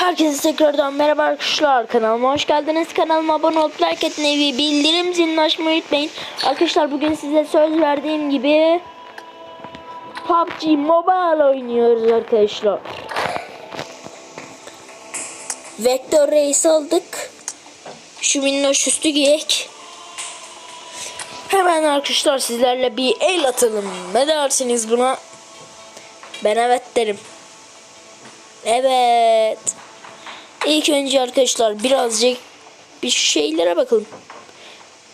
Herkese tekrardan merhaba arkadaşlar. Kanalıma hoş geldiniz. Kanalıma abone olup like atın evi bildirim zilini açmayı unutmayın. Arkadaşlar bugün size söz verdiğim gibi PUBG Mobile oynuyoruz arkadaşlar. Vektör Reis aldık. Şu minnoş üstü giyek. Hemen arkadaşlar sizlerle bir el atalım. Ne dersiniz buna? Ben evet derim. Evet. İlk önce arkadaşlar birazcık bir şeylere bakalım.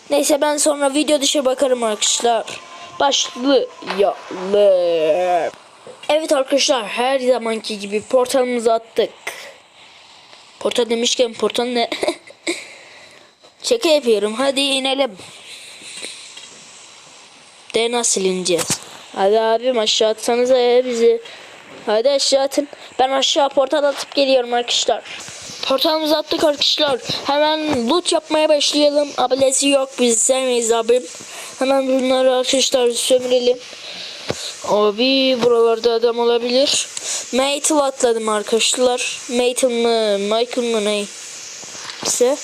Neyse ben sonra video dışı bakarım arkadaşlar. Başlayalım. Evet arkadaşlar her zamanki gibi portalımızı attık. Portal demişken portal ne? Şaka yapıyorum. Hadi inelim. De nasıl ineceğiz? Hadi abim aşağı atsanıza ya bizi. Hadi aşağı atın. Ben aşağı portal atıp geliyorum arkadaşlar. Portalımızı attık arkadaşlar. Hemen loot yapmaya başlayalım. Abilesi yok biz sevmeyiz abim. Hemen bunları arkadaşlar sömürelim. Abi buralarda adam olabilir. Matel atladım arkadaşlar. Matel mı? Michael mı ne? ise.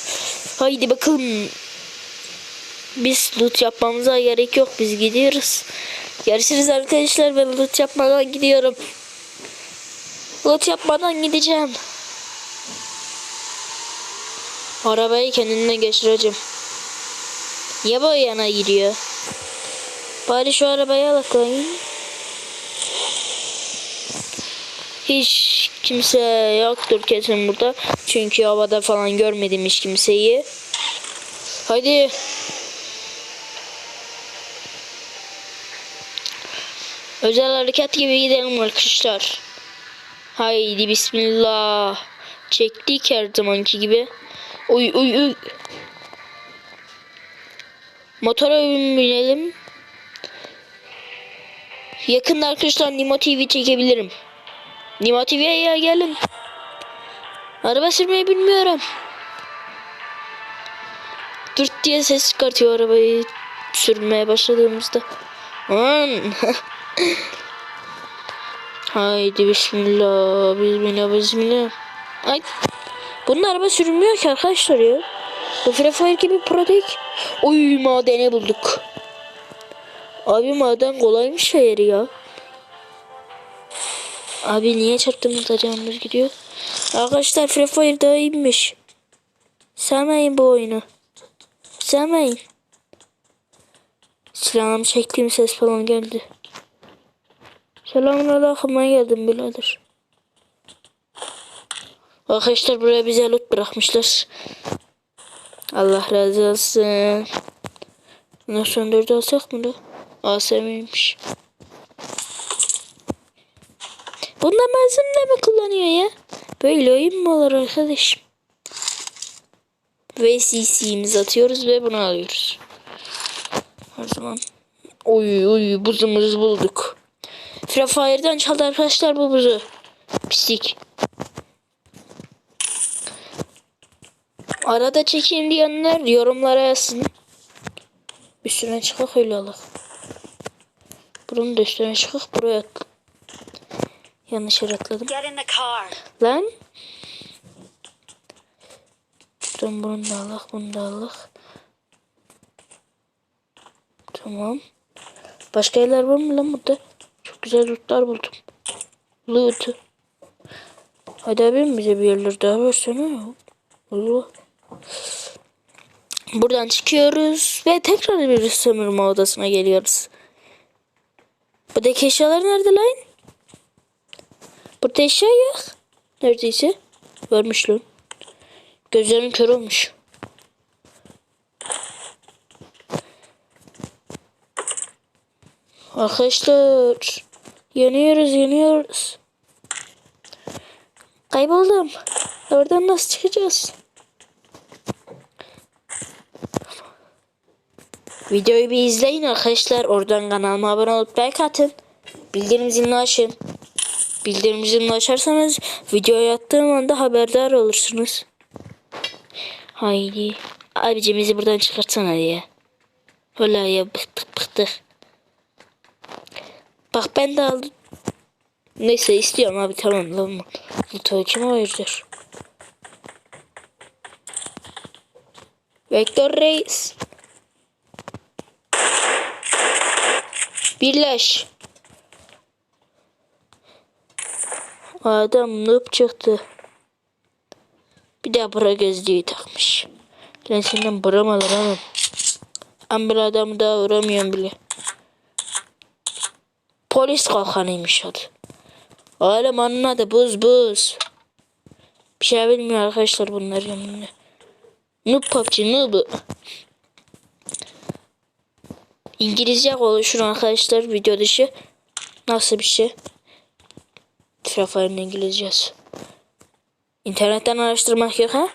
Haydi bakalım. Biz loot yapmamıza gerek yok. Biz gidiyoruz. Görüşürüz arkadaşlar. Ben loot yapmadan gidiyorum. Loot yapmadan gideceğim. Arabayı kendine geçireceğim. Niye böyle yana gidiyor? Bari şu arabayı alak lan. Hiç kimse yoktur kesin burada. Çünkü havada falan görmedim hiç kimseyi. Hadi. Özel hareket gibi gidelim arkadaşlar. Haydi bismillah. Çektik her zamanki gibi. Uy uy uy. Motora binelim. Yakında arkadaşlar Nimo TV çekebilirim. Nimo TV'ye gelin. Araba sürmeyi bilmiyorum. Dırt diye ses çıkartıyor arabayı sürmeye başladığımızda. Haydi bismillah bismillah bismillah. Ay. Bunun araba sürülmüyor ki arkadaşlar ya. Bu Free Fire gibi ki. Oy madeni bulduk. Abi maden kolaymış hayır ya. Abi niye çarptığımızda canımız gidiyor? Arkadaşlar Free Fire daha iyiymiş. Sevmeyin bu oyunu. Sevmeyin. Silahım çektiğim ses falan geldi. Selamun aleyküm ben geldim birader. Arkadaşlar buraya bize loot bırakmışlar. Allah razı olsun. Bunlar söndürdü alsak mı da? ASM'ymiş. Bunda malzeme mi kullanıyor ya? Böyle oyun mu olur arkadaşım? Ve CC'mizi atıyoruz ve bunu alıyoruz. Her zaman. Oy oy buzumuzu bulduk. Free Fire'dan çaldı arkadaşlar bu buzu. Pislik. Arada çekeyim diyenler yorumlara yazsın. Üstüne çıkak öyle alak. Bunun da üstüne çıkak buraya. Yanlış yere atladım. Get in the car. Lan. Tamam bunu da alak bunu da alak. Tamam. Başka yerler var mı lan burada? Çok güzel lootlar buldum. Loot. Hadi abim bize bir yerler daha versene. Allah. Buradan çıkıyoruz ve tekrar bir sömürme odasına geliyoruz. Buradaki eşyalar nerede lan? Burada eşya yok. Neredeyse. Varmış lan. Gözlerim kör olmuş. Arkadaşlar. Yanıyoruz yanıyoruz. Kayboldum. Oradan nasıl çıkacağız? Videoyu bir izleyin arkadaşlar. Oradan kanalıma abone olup like atın. Bildirim zilini açın. Bildirim zilini açarsanız videoya attığım anda haberdar olursunuz. Haydi. Abicim bizi buradan çıkartsana ya. Vallahi ya bıktık bıktık. Bak ben de aldım. Neyse istiyorum abi tamam lan. Tabii kime ayıracak? Vektör Reis. Birleş. Adam noob çıktı. Bir de bura gözlüğü takmış. Lan senden bura mı alır hanım? Ben bir adamı daha vuramıyorum bile. Polis kalkanıymış adı. Oğlum onun adı buz buz. Bir şey bilmiyor arkadaşlar bunlar yeminle. Noob PUBG noob. İngilizce konuşur arkadaşlar video dışı. Nasıl bir şey? Trafiğin İngilizcesi. İnternetten araştırmak yok ha?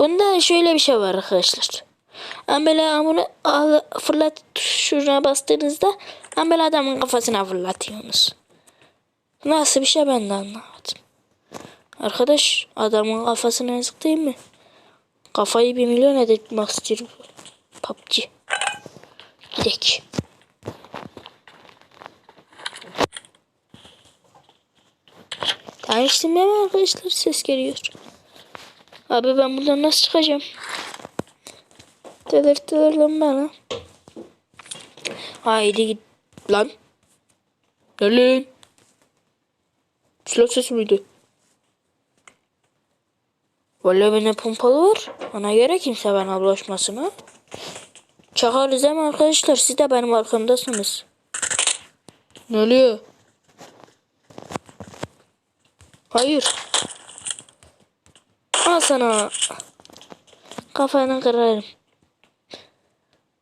Bunda şöyle bir şey var arkadaşlar. Böyle amını al, fırlat tuşuna bastığınızda böyle adamın kafasına fırlatıyorsunuz. Nasıl bir şey ben de anlamadım. Arkadaş adamın kafasına yazık değil mi? Kafayı bir milyon etmek istiyorum. PUBG. Gidek. Tanıştım mi arkadaşlar? Ses geliyor. Abi ben buradan nasıl çıkacağım? Delirttiler lan bana. Haydi git lan. Ne lan? Silah sesi miydi? Bende pompalı var. Ona göre kimse bana bulaşmasın ha. Çakarız mi arkadaşlar? Siz de benim arkamdasınız. Ne oluyor? Hayır. Al sana. Kafanı kırarım.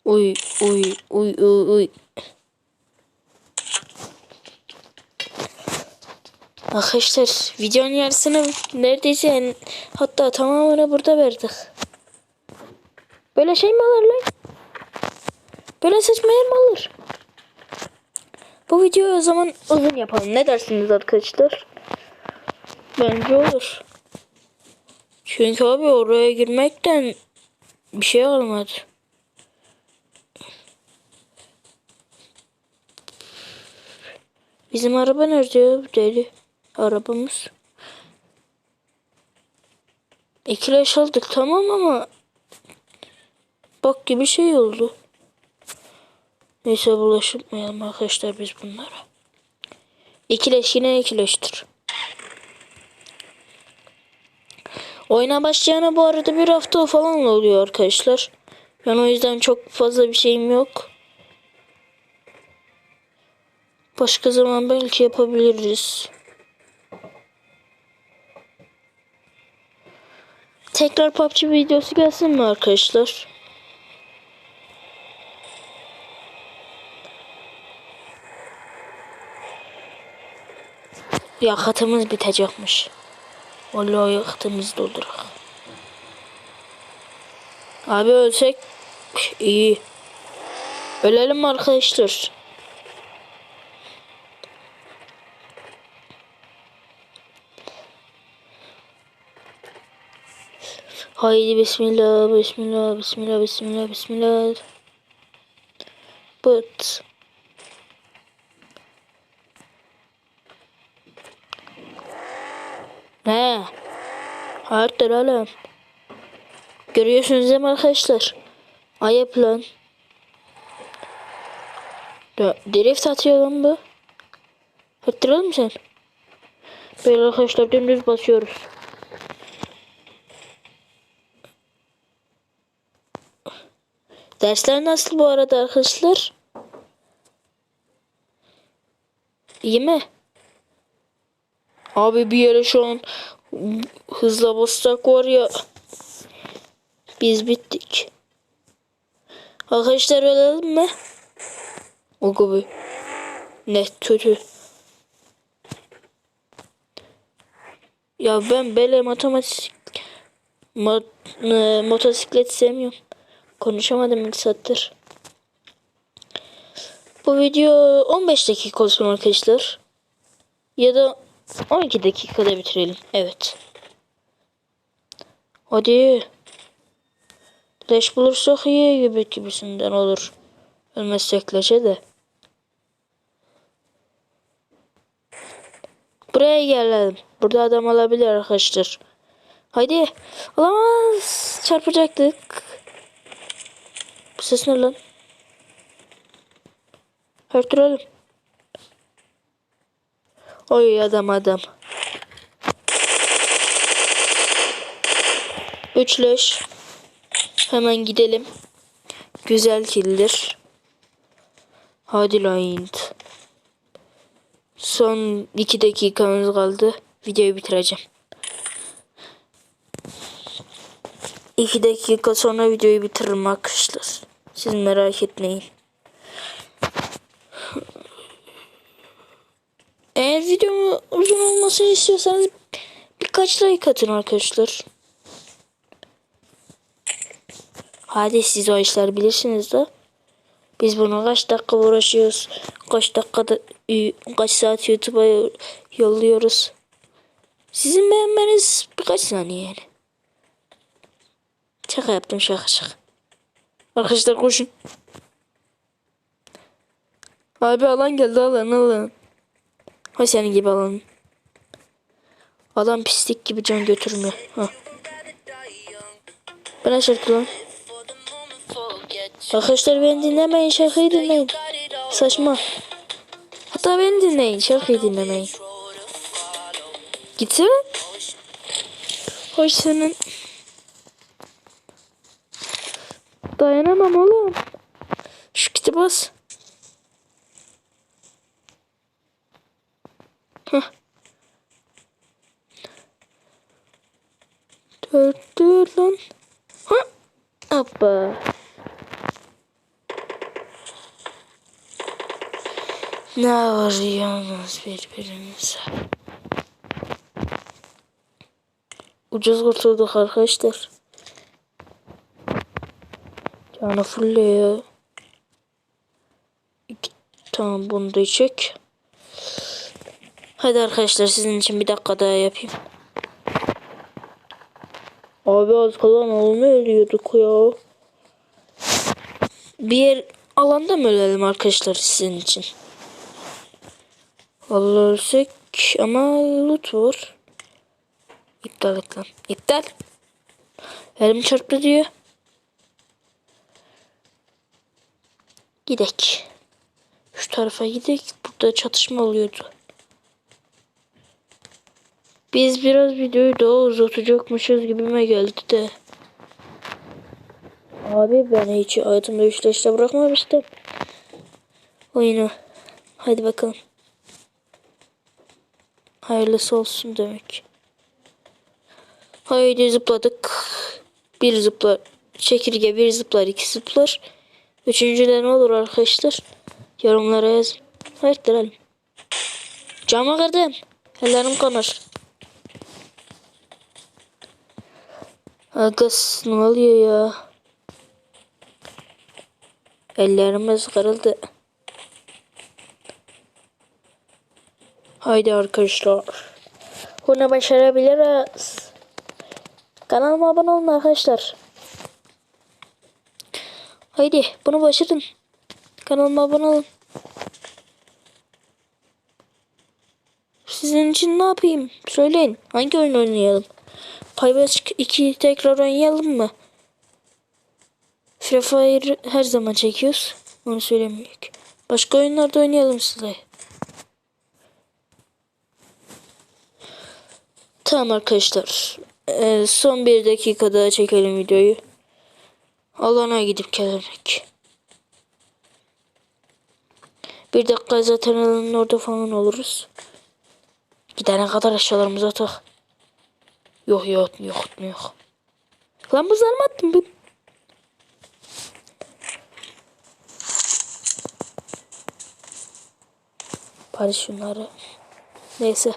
Uy uy uy uy uy. Arkadaşlar videonun yarısını neredeyse en- hatta tamamını burada verdik. Böyle şey mi olur lan? Böyle saçma yer mi olur? Bu videoyu o zaman uzun yapalım. Ne dersiniz arkadaşlar? Bence olur. Çünkü abi oraya girmekten bir şey olmadı. Bizim araba nerede ya? Deli. Arabamız. İkileş aldık tamam ama bak gibi şey oldu. Neyse bulaşmayalım arkadaşlar biz bunlara. İkileş yine ikileştir. Oyuna başlayana bu arada bir hafta falan oluyor arkadaşlar. Ben o yüzden çok fazla bir şeyim yok. Başka zaman belki yapabiliriz. Tekrar PUBG videosu gelsin mi arkadaşlar? Yakıtımız bitecekmiş. Vallahi yakıtımızı doldurak. Abi ölsek iyi. Ölelim arkadaşlar? Haydi bismillah, bismillah, bismillah, bismillah, bismillah. But. Ne? Hayırdır oğlum? Görüyorsunuz değil mi arkadaşlar? Ayıp lan. Drift atıyor lan bu. Hatırladın mı sen? Böyle arkadaşlar dümdüz basıyoruz. Dersler nasıl bu arada arkadaşlar? İyi mi? Abi bir yere şu an hızla bassak var ya. Biz bittik. Arkadaşlar ölelim mi? O gibi. Net kötü. Ya ben böyle matematik mat, e, motosiklet sevmiyorum. Konuşamadım bir saattir. Bu video 15 dakika olsun arkadaşlar. Ya da 12 dakikada bitirelim. Evet. Hadi. Leş bulursak iyi gibi gibisinden olur. Ölmezsek leşe de. Buraya gelelim. Burada adam olabilir arkadaşlar. Haydi. Olamaz. Çarpacaktık. Bu ses ne lan? Örtürelim. Oy adam adam. Üçleş. Hemen gidelim. Güzel kildir. Hadi lan. Son iki dakikamız kaldı. Videoyu bitireceğim. İki dakika sonra videoyu bitiririm arkadaşlar. Siz merak etmeyin. Eğer videomu uzun olmasını istiyorsanız birkaç like atın arkadaşlar. Hadi siz o işler bilirsiniz de. Biz bunu kaç dakika uğraşıyoruz. Kaç dakikada kaç saat YouTube'a yolluyoruz. Sizin beğenmeniz birkaç saniye yani. Şaka yaptım şaka şaka. Arkadaşlar koşun. Abi alan geldi alan alan. Hay senin gibi alan. Adam pislik gibi can götürmüyor. Ha. Bana şarkı lan. Arkadaşlar beni dinlemeyin şarkıyı dinleyin. Saçma. Hatta beni dinleyin şarkıyı dinlemeyin. Gitsene. Hoş senin. Dayanamam oğlum. Şu kiti bas. Heh. Dur lan. Ha. Hoppa. Ne arıyorsunuz birbirinize? Ucuz kurtulduk arkadaşlar. Canı fulluyor. İki, tamam bunu da çek. Hadi arkadaşlar sizin için bir dakika daha yapayım. Abi az kalan oğlunu ölüyorduk ya. Bir yer alanda mı ölelim arkadaşlar sizin için? Vallahi ölsek ama loot var. İptal et lan. İptal. Elim çarptı diyor. Gidek. Şu tarafa gidek. Burada çatışma oluyordu. Biz biraz videoyu daha uzatacakmışız gibime geldi de. Abi ben hiç hayatımda üçleşte bırakmamıştım. Oyunu. Hadi bakalım. Hayırlısı olsun demek. Haydi zıpladık. Bir zıplar. Çekirge bir zıplar iki zıplar. Üçüncüde ne olur arkadaşlar? Yorumlara yazın. Hayırdır. Cama kırdım. Ellerim kanar. Agas ne oluyor ya? Ellerimiz kırıldı. Haydi arkadaşlar. Bunu başarabiliriz. Kanalıma abone olun arkadaşlar. Haydi bunu başarın. Kanalıma abone olun. Sizin için ne yapayım? Söyleyin. Hangi oyun oynayalım? Paybaş 2 tekrar oynayalım mı? Free Fire her zaman çekiyoruz. Onu söylemiyorum. Başka oyunlarda oynayalım size. Tamam arkadaşlar. Son bir dakika daha çekelim videoyu. Alana gidip gelmek. Bir dakika zaten alanın orada falan oluruz. Gidene kadar eşyalarımızı atak. Yok yok yok yok. Lan buzlarımı attım ben. Bari şunları. Neyse.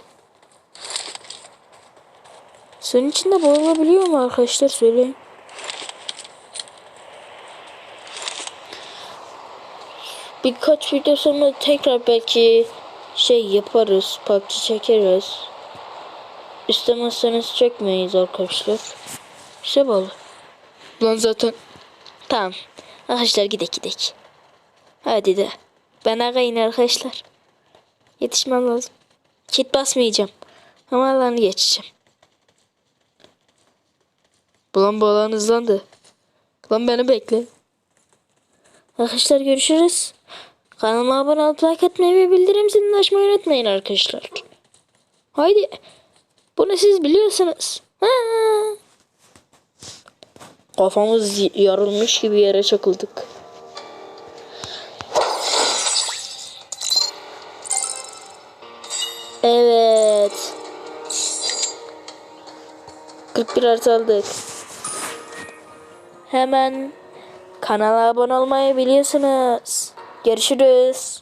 Suyun içinde boğulabiliyor mu arkadaşlar söyleyin. Birkaç video sonra tekrar belki şey yaparız. PUBG çekeriz. İstemezseniz çekmeyiz arkadaşlar. İşte bağlı. Lan zaten. Tamam. Arkadaşlar gidek gidek. Hadi de. Ben arayın arkadaşlar. Yetişmem lazım. Kit basmayacağım. Ama alanı geçeceğim. Bulan bu alan hızlandı. Lan beni bekle. Arkadaşlar görüşürüz. Kanalıma abone olup like atmayı ve bildirim zilini açmayı unutmayın arkadaşlar. Haydi. Bunu siz biliyorsunuz. Ha. Kafamız yarılmış gibi yere çakıldık. Evet. 41 artı aldık. Hemen kanala abone olmayı biliyorsunuz. Görüşürüz.